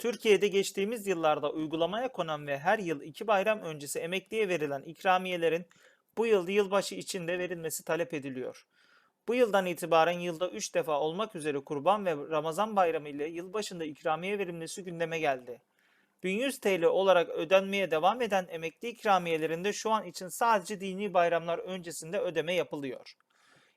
Türkiye'de geçtiğimiz yıllarda uygulamaya konan ve her yıl iki bayram öncesi emekliye verilen ikramiyelerin bu yıl yılbaşı içinde verilmesi talep ediliyor. Bu yıldan itibaren yılda 3 defa olmak üzere Kurban ve Ramazan bayramı ile yılbaşında ikramiye verilmesi gündeme geldi. 1100 TL olarak ödenmeye devam eden emekli ikramiyelerinde şu an için sadece dini bayramlar öncesinde ödeme yapılıyor.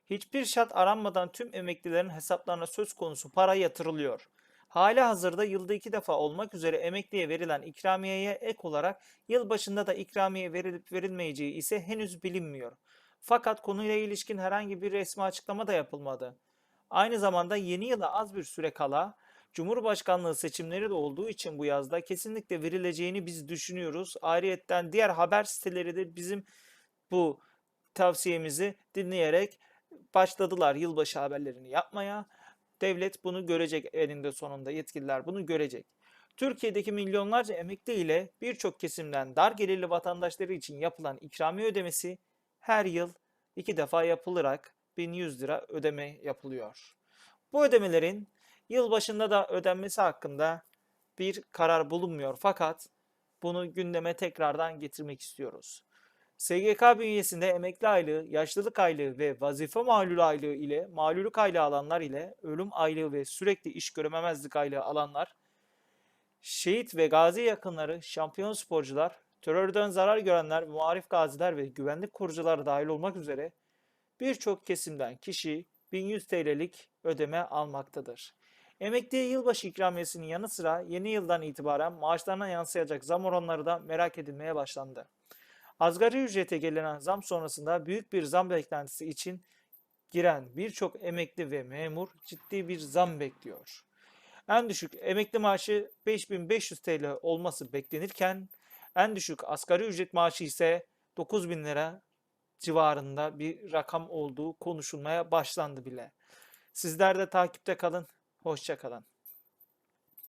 Hiçbir şart aranmadan tüm emeklilerin hesaplarına söz konusu para yatırılıyor. Hali hazırda yılda iki defa olmak üzere emekliye verilen ikramiyeye ek olarak yılbaşında da ikramiye verilip verilmeyeceği ise henüz bilinmiyor. Fakat konuyla ilişkin herhangi bir resmi açıklama da yapılmadı. Aynı zamanda yeni yıla az bir süre kala Cumhurbaşkanlığı seçimleri de olduğu için bu yazda kesinlikle verileceğini biz düşünüyoruz. Ayrıyetten diğer haber siteleri de bizim bu tavsiyemizi dinleyerek başladılar yılbaşı haberlerini yapmaya. Devlet bunu görecek eninde sonunda yetkililer bunu görecek. Türkiye'deki milyonlarca emekli ile birçok kesimden dar gelirli vatandaşları için yapılan ikramiye ödemesi her yıl iki defa yapılarak 1100 lira ödeme yapılıyor. Bu ödemelerin yılbaşında da ödenmesi hakkında bir karar bulunmuyor fakat bunu gündeme tekrardan getirmek istiyoruz. SGK bünyesinde emekli aylığı, yaşlılık aylığı ve vazife malul aylığı ile malulük aylığı alanlar ile ölüm aylığı ve sürekli iş görememezlik aylığı alanlar, şehit ve gazi yakınları, şampiyon sporcular, terörden zarar görenler, muharif gaziler ve güvenlik korucular dahil olmak üzere birçok kesimden kişi 1100 TL'lik ödeme almaktadır. Emekliye yılbaşı ikramiyesinin yanı sıra yeni yıldan itibaren maaşlarına yansıyacak zam oranları da merak edilmeye başlandı. Asgari ücrete gelinen zam sonrasında büyük bir zam beklentisi için giren birçok emekli ve memur ciddi bir zam bekliyor. En düşük emekli maaşı 5500 TL olması beklenirken en düşük asgari ücret maaşı ise 9000 lira civarında bir rakam olduğu konuşulmaya başlandı bile. Sizler de takipte kalın. Hoşça kalın.